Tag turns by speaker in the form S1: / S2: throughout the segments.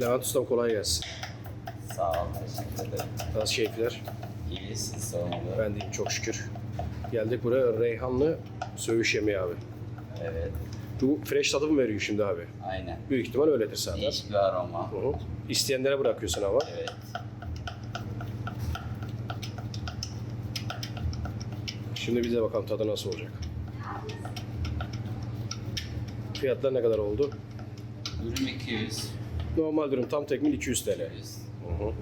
S1: Levent Ustam kolay gelsin.
S2: Sağ ol, teşekkür ederim.
S1: Nasıl keyifler?
S2: İyi, siz sormalı.
S1: Ben deyim çok şükür. Geldik buraya Reyhanlı söğüş yemeği abi.
S2: Evet,
S1: Bu fresh tadı mı veriyor şimdi abi?
S2: aynen.
S1: Büyük ihtimal öyledir zaten.
S2: Değişik bir aroma.
S1: Hı hı. İsteyenlere bırakıyorsun ama.
S2: Evet.
S1: Şimdi bize bakalım tadı nasıl olacak. Fiyatlar ne kadar oldu?
S2: Ürün 200,
S1: Normal durum tam tekmil 200 TL.
S2: 200.
S1: Hı hı.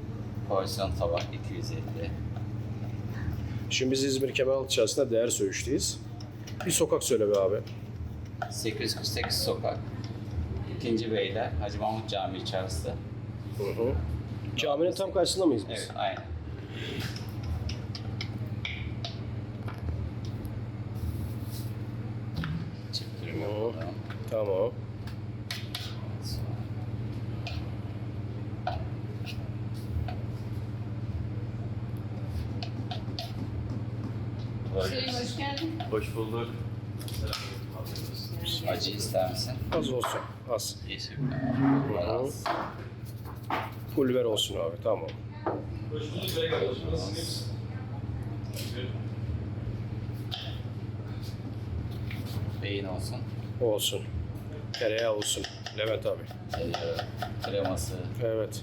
S2: Porsiyon tabak 250.
S1: Şimdi biz İzmir Kemeraltı içerisinde değer söğüşteyiz. Bir sokak söyle be abi.
S2: 848 sokak. İkinci Beyler, Hacı Mahmut Camii içerisinde.
S1: Hı hı. Caminin tam karşısında mıyız biz?
S2: Evet, aynen. Çift dürüm yapalım.
S1: Tamam.
S3: Hüseyin hoş geldin.
S4: Hoş bulduk.
S2: Acı ister misin?
S1: Az olsun. Az.
S2: Bunlar az.
S1: Pulver olsun abi. Tamam.
S4: Hoş bulduk beyler. Nasılsınız?
S2: Beyin olsun.
S1: Olsun. Tereyağı olsun. Levent abi.
S2: Ee, kreması.
S1: Evet.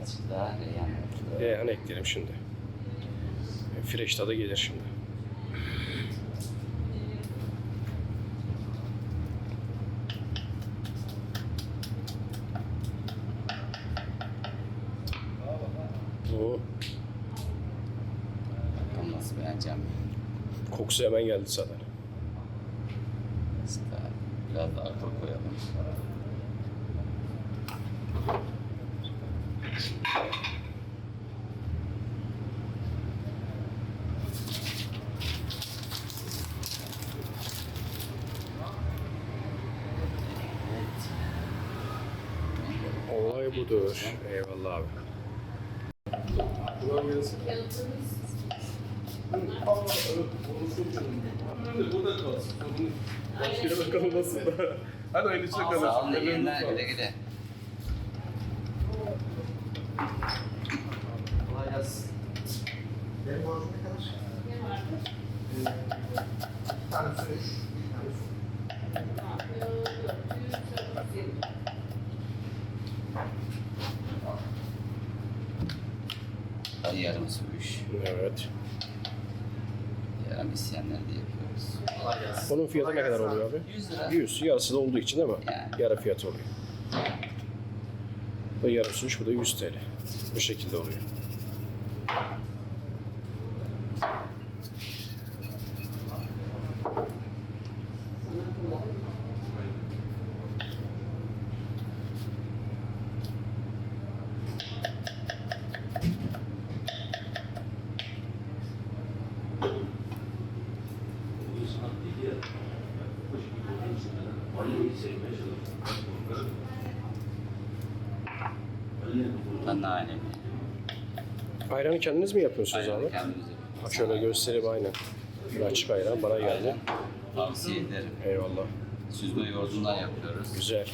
S2: Birazcık daha reyhan.
S1: Reyhan ekleyelim şimdi. Fresh tadı gelir şimdi. Oo,
S2: Bakalım nasıl beğeneceğim.
S1: kokusu hemen geldi zaten.
S2: Süper. Biraz daha koyalım.
S1: Olay budur. Eyvallah abi.
S4: Burada kalsın. Başka yere bakalım nasıl da. Hadi aynı içine kalın.
S2: Sağ olun. iyi günler. Güle güle.
S4: Kolay gelsin.
S5: Benim borcum ne kadar?
S3: Ne vardı?
S5: Bir tane söğüş, bir tane su.
S2: Hadi yarım söğüş.
S1: Evet.
S2: Yarım isyanlar diye yapıyoruz.
S1: Bunun fiyatı ne kadar oluyor abi?
S2: 100 lira.
S1: 100. Yarısı da olduğu için değil mi?
S2: Yani.
S1: Yarı fiyatı oluyor. Bu da yarım suç, bu da 100 TL. Bu şekilde oluyor.
S2: Aynı.
S1: Ayranı kendiniz mi yapıyorsunuz
S2: Aynen
S1: abi?
S2: kendimiz
S1: Ha, şöyle göstereyim aynen. Bir açık ayran bana geldi.
S2: Tavsiye ederim.
S1: Eyvallah.
S2: Süzme yoğurdundan yapıyoruz.
S1: Güzel.